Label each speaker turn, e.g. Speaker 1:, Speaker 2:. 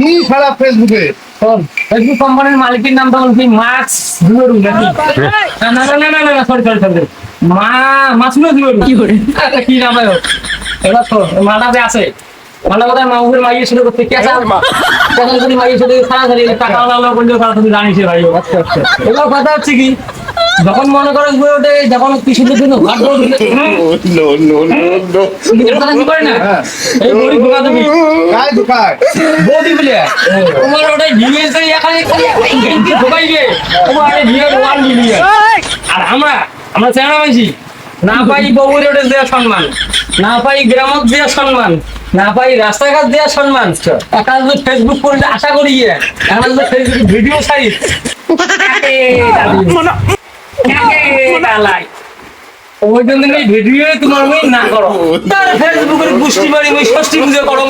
Speaker 1: কি খারাপ
Speaker 2: ফেসবুকে?
Speaker 1: ফেসবুক কোম্পানির মালিকের নামটা হল কি মার্কস নাকি? না না না না না সরি সরি সরি মা মাসুমে জুয়েরু। কি করে কি নাম হয়? এবার মাটা যে আছে মাটা কোথায়? মাউকের মাইয়ে শুরু করতে কে আছে তখন যদি মাইয়ে শুরু সারাসারি টাকা আলাদা করলেও সারাসারি জানিস ভাই আচ্ছা আচ্ছা এবার কথা হচ্ছে কি যখন মনে করো যে ওটা যখন কৃষিদের জন্য ঘাট
Speaker 2: নো নো নো নো
Speaker 1: এর কথা কি করে না?
Speaker 2: হ্যাঁ।
Speaker 1: এই বড়ি বলে তোমার এখানে খালি তোমার আরে ভিউয়ের ওয়ান মিলিয়ন আর আমরা আমরা চেনা না পাই বউর ওটা সম্মান। না পাই দেওয়া সম্মান। না পাই রাস্তাঘাট দেওয়া সম্মান। ফেসবুক করলে আশা করি ফেসবুক ভিডিও ছাড়ি। দাদি, ওই জন্য এই ভিডিও তোমার ওই না করো। তার ফেসবুকের পুষ্টি বাড়ি ওই ষষ্ঠী পুজো করো।